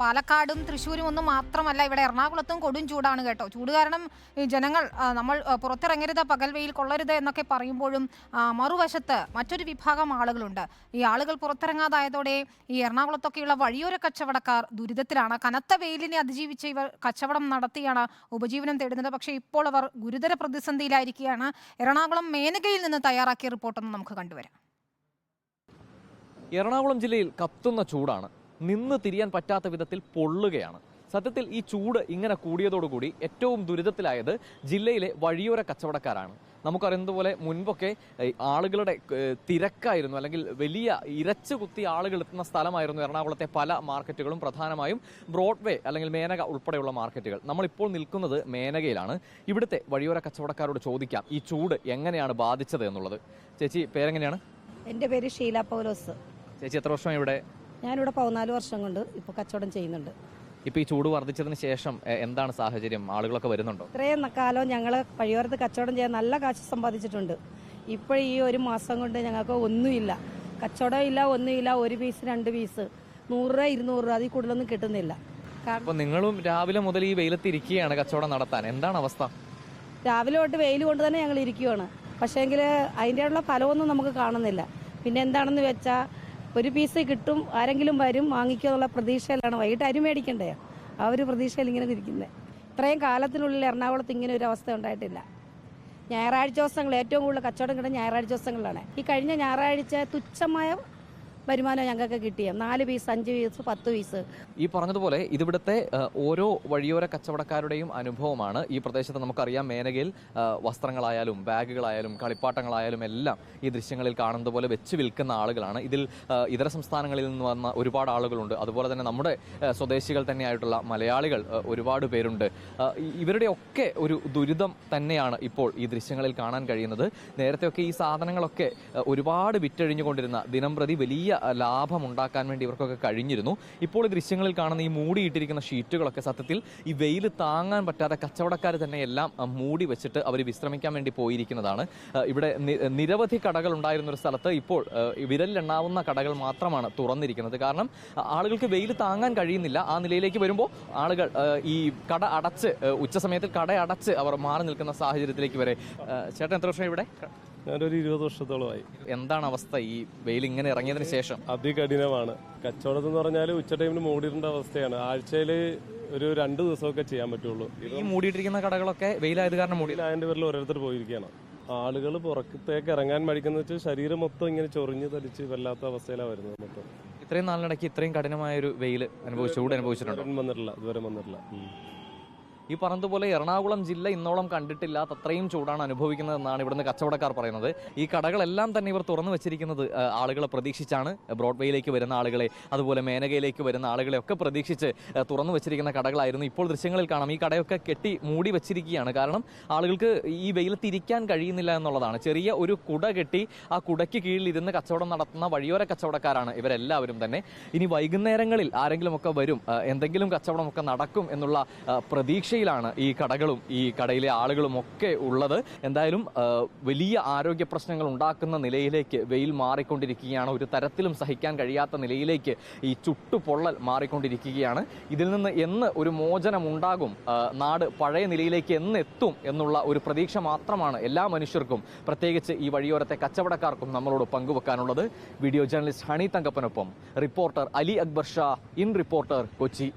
പാലക്കാടും തൃശ്ശൂരും ഒന്നും മാത്രമല്ല ഇവിടെ എറണാകുളത്തും കൊടും ചൂടാണ് കേട്ടോ. ചൂട് കാരണം ജനങ്ങൾ നമ്മൾ പുറത്തിറങ്ങരുത് പകൽ വെയിൽ കൊള്ളരുത് എന്നൊക്കെ പറയുമ്പോഴും മറുവശത്ത് മറ്റൊരു വിഭാഗം ആളുകളുണ്ട്. ഈ ആളുകൾ പുറത്തിറങ്ങാതായതോടെ ഈ എറണാകുളത്തൊക്കെയുള്ള വഴിയോര കച്ചവടക്കാർ ദുരിതത്തിലാണ്. കനത്ത വെയിലിനെ അതിജീവിച്ച് ഇവർ കച്ചവടം നടത്തിയാണ് ഉപജീവനം തേടുന്നത്. പക്ഷേ ഇപ്പോൾ അവർ ഗുരുതര പ്രതിസന്ധിയിലായിരിക്കുകയാണ്. എറണാകുളം മേനകയിൽ നിന്ന് തയ്യാറാക്കിയ റിപ്പോർട്ടൊന്ന് നമുക്ക് കണ്ടുവരാം. എറണാകുളം ജില്ലയിൽ കത്തുന്ന ചൂടാണ്. നിന്ന് തിരിയാൻ പറ്റാത്ത വിധത്തിൽ പൊള്ളുകയാണ്. സത്യത്തിൽ ഈ ചൂട് ഇങ്ങനെ കൂടിയതോടുകൂടി ഏറ്റവും ദുരിതത്തിലായത് ജില്ലയിലെ വഴിയോര കച്ചവടക്കാരാണ്. നമുക്കറിയുന്നത് പോലെ മുൻപൊക്കെ ആളുകളുടെ തിരക്കായിരുന്നു. അല്ലെങ്കിൽ വലിയ ഇരച്ചു കുത്തി ആളുകൾ എത്തുന്ന സ്ഥലമായിരുന്നു എറണാകുളത്തെ പല മാർക്കറ്റുകളും പ്രധാനമായും ബ്രോഡ്വേ അല്ലെങ്കിൽ മേനക ഉൾപ്പെടെയുള്ള മാർക്കറ്റുകൾ. നമ്മളിപ്പോൾ നിൽക്കുന്നത് മേനകയിലാണ്. ഇവിടുത്തെ വഴിയോര കച്ചവടക്കാരോട് ചോദിക്കാം ഈ ചൂട് എങ്ങനെയാണ് ബാധിച്ചത് എന്നുള്ളത്? ചേച്ചി പേരെങ്ങനെയാണ്? എന്റെ പേര് ഷീല പൗലോസ്. ചേച്ചി എത്ര വർഷം ഇവിടെ? ഞാനിവിടെ പതിനാല് വർഷം കൊണ്ട് ഇപ്പോൾ കച്ചവടം ചെയ്യുന്നുണ്ട്. ഇപ്പൊ ഈ ചൂട് വർദ്ധിച്ചതിന് ശേഷം എ, എന്താണ് സാഹചര്യം? ആളുകളൊക്കെ വരുന്നുണ്ടോ? ഇത്രയും കാലം ഞങ്ങൾ പഴിയോരത്ത് കച്ചവടം ചെയ്യാൻ നല്ല കാശ് സമ്പാദിച്ചിട്ടുണ്ട്. ഇപ്പോൾ ഈ ഒരു മാസം കൊണ്ട് ഞങ്ങൾക്ക് ഒന്നുമില്ല. കച്ചവടം ഇല്ല ഒന്നുമില്ല. ഒരു പീസ് രണ്ട് പീസ്. നൂറ് രൂപ ഇരുന്നൂറ് രൂപ അതിൽ കൂടുതലൊന്നും കിട്ടുന്നില്ല. കാരണം അപ്പൊ നിങ്ങളും രാവിലെ മുതൽ ഈ വെയിലത്ത് ഇരിക്കുകയാണ് കച്ചവടം നടത്താൻ. എന്താണ് അവസ്ഥ? രാവിലെ തൊട്ട് വെയിൽ കൊണ്ട് തന്നെ ഞങ്ങൾ ഇരിക്കുവാണ്. പക്ഷേങ്കിൽ അതിന്റെ ഉള്ള ഫലമൊന്നും നമുക്ക് കാണുന്നില്ല. പിന്നെ എന്താണെന്ന് വെച്ചാൽ ഒരു പീസ് കിട്ടും ആരെങ്കിലും വരും വാങ്ങിക്കുക എന്നുള്ള പ്രതീക്ഷയിലാണ്. വൈകിട്ട് അരി മേടിക്കണ്ടേ? ആ ഒരു പ്രതീക്ഷയിൽ ഇങ്ങനെ ഇരിക്കുന്നത് ഇത്രയും കാലത്തിനുള്ളിൽ എറണാകുളത്ത് ഇങ്ങനെ ഒരു അവസ്ഥ ഉണ്ടായിട്ടില്ല. ഞായറാഴ്ച ദിവസങ്ങൾ ഏറ്റവും കൂടുതൽ കച്ചവടം കിട്ടുന്ന ഞായറാഴ്ച ദിവസങ്ങളിലാണ്. ഈ കഴിഞ്ഞ ഞായറാഴ്ച തുച്ഛമായ വരുമാനം ഞങ്ങൾക്ക് കിട്ടിയ നാല് പീസ് അഞ്ച് പീസ് പത്ത് പീസ് ഈ പറഞ്ഞതുപോലെ ഇതിവിടുത്തെ ഓരോ വഴിയോര കച്ചവടക്കാരുടെയും അനുഭവമാണ് ഈ പ്രദേശത്ത് നമുക്കറിയാം. മേനകയിൽ വസ്ത്രങ്ങളായാലും ബാഗുകളായാലും കളിപ്പാട്ടങ്ങളായാലും എല്ലാം ഈ ദൃശ്യങ്ങളിൽ കാണുന്നത് പോലെ വെച്ച് വിൽക്കുന്ന ആളുകളാണ്. ഇതിൽ ഇതര സംസ്ഥാനങ്ങളിൽ നിന്ന് വന്ന ഒരുപാട് ആളുകളുണ്ട്. അതുപോലെ തന്നെ നമ്മുടെ സ്വദേശികൾ തന്നെയായിട്ടുള്ള മലയാളികൾ ഒരുപാട് പേരുണ്ട്. ഇവരുടെയൊക്കെ ഒരു ദുരിതം തന്നെയാണ് ഇപ്പോൾ ഈ ദൃശ്യങ്ങളിൽ കാണാൻ കഴിയുന്നത്. നേരത്തെയൊക്കെ ഈ സാധനങ്ങളൊക്കെ ഒരുപാട് വിറ്റഴിഞ്ഞുകൊണ്ടിരുന്ന ദിനംപ്രതി വലിയ ലാഭം ഉണ്ടാക്കാൻ വേണ്ടി ഇവർക്കൊക്കെ കഴിഞ്ഞിരുന്നു. ഇപ്പോൾ ഈ ദൃശ്യങ്ങളിൽ കാണുന്ന ഈ മൂടിയിട്ടിരിക്കുന്ന ഷീറ്റുകളൊക്കെ സത്യത്തിൽ ഈ വെയിൽ താങ്ങാൻ പറ്റാത്ത കച്ചവടക്കാർ തന്നെ എല്ലാം മൂടി വെച്ചിട്ട് അവർ വിശ്രമിക്കാൻ വേണ്ടി പോയിരിക്കുന്നതാണ്. ഇവിടെ നിരവധി കടകൾ ഉണ്ടായിരുന്ന ഒരു സ്ഥലത്ത് ഇപ്പോൾ വിരലിലെണ്ണാവുന്ന കടകൾ മാത്രമാണ് തുറന്നിരിക്കുന്നത്. കാരണം ആളുകൾക്ക് വെയിൽ താങ്ങാൻ കഴിയുന്നില്ല. ആ നിലയിലേക്ക് വരുമ്പോൾ ആളുകൾ ഈ കട അടച്ച് ഉച്ച സമയത്തിൽ കട അടച്ച് അവർ മാറി നിൽക്കുന്ന സാഹചര്യത്തിലേക്ക് വരെ ചേട്ടൻ എത്ര വർഷം ഇവിടെ? ഞാനൊരു ഇരുപത് വർഷത്തോളമായി. എന്താണ് അവസ്ഥ? ഈ വെയിൽ ഇങ്ങനെ ഇറങ്ങിയതിന് ശേഷം. അതികഠിനമാണ്. കച്ചവടം എന്ന് പറഞ്ഞാൽ ഉച്ച ടൈമിൽ മൂടിയിടേണ്ട അവസ്ഥയാണ്. ആഴ്ചയിൽ ഒരു രണ്ട് ദിവസമൊക്കെ ചെയ്യാൻ പറ്റുള്ളൂ. ഈ മൂടിയിട്ടിരിക്കുന്ന കടകളൊക്കെ വെയിലായത് കാരണം മൂടി അതിന്റെ പേരിൽ ഓരോരുത്തർ പോയിരിക്കുകയാണ് ആളുകൾ പുറത്തേക്ക് ഇറങ്ങാൻ മടിക്കുന്ന വെച്ചാൽ ശരീരം മൊത്തം ഇങ്ങനെ ചൊറിഞ്ഞ് തടിച്ച് വല്ലാത്ത അവസ്ഥയിലാണ് വരുന്നത് മൊത്തം. ഇത്രയും നാളിനിടയ്ക്ക് ഇത്രയും കഠിനമായ ഒരു വെയിൽ അനുഭവിച്ചു ചൂട് അനുഭവിച്ചിട്ടുണ്ട്? വന്നിട്ടില്ല. ഇതുവരെ വന്നിട്ടില്ല. ഈ പറഞ്ഞതുപോലെ എറണാകുളം ജില്ല ഇന്നോളം കണ്ടിട്ടില്ലാത്ത അത്രയും ചൂടാണ് അനുഭവിക്കുന്നതെന്നാണ് ഇവിടുന്ന് കച്ചവടക്കാർ പറയുന്നത്. ഈ കടകളെല്ലാം തന്നെ ഇവർ തുറന്നു വെച്ചിരിക്കുന്നത് ആളുകളെ പ്രതീക്ഷിച്ചാണ്. ബ്രോഡ്വേയിലേക്ക് വരുന്ന ആളുകളെ അതുപോലെ മേനകയിലേക്ക് വരുന്ന ആളുകളെ ഒക്കെ പ്രതീക്ഷിച്ച് തുറന്നു വെച്ചിരിക്കുന്ന കടകളായിരുന്നു ഇപ്പോൾ ദൃശ്യങ്ങളിൽ കാണാം. ഈ കടയൊക്കെ കെട്ടി മൂടി വെച്ചിരിക്കുകയാണ്. കാരണം ആളുകൾക്ക് ഈ വെയിലത്ത് ഇരിക്കാൻ കഴിയുന്നില്ല എന്നുള്ളതാണ്. ചെറിയ ഒരു കുട കെട്ടി ആ കുടയ്ക്ക് കീഴിൽ ഇരുന്ന് കച്ചവടം നടത്തുന്ന വഴിയോര കച്ചവടക്കാരാണ് ഇവരെല്ലാവരും തന്നെ. ഇനി വൈകുന്നേരങ്ങളിൽ ആരെങ്കിലുമൊക്കെ വരും എന്തെങ്കിലും കച്ചവടമൊക്കെ നടക്കും എന്നുള്ള ആ, പ്രതീക്ഷയിലാണ് ഈ കടകളും ഈ കടയിലെ ആളുകളും ഒക്കെ ഉള്ളത്. എന്തായാലും വലിയ ആരോഗ്യ പ്രശ്നങ്ങൾ ഉണ്ടാക്കുന്ന നിലയിലേക്ക് വെയിൽ മാറിക്കൊണ്ടിരിക്കുകയാണ്. ഒരു തരത്തിലും സഹിക്കാൻ കഴിയാത്ത നിലയിലേക്ക് ഈ ചുട്ടുപൊള്ളൽ മാറിക്കൊണ്ടിരിക്കുകയാണ്. ഇതിൽ നിന്ന് എന്ന് ഒരു മോചനം ഉണ്ടാകും നാട് പഴയ നിലയിലേക്ക് എന്ന് എത്തും എന്നുള്ള ഒരു പ്രതീക്ഷ മാത്രമാണ് എല്ലാ മനുഷ്യർക്കും പ്രത്യേകിച്ച് ഈ വഴിയോരത്തെ കച്ചവടക്കാർക്കും നമ്മളോട് പങ്കുവെക്കാനുള്ളത്. Video journalist Honey തങ്കപ്പനൊപ്പം reporter Ali Akbar Shah in reporter Kochi.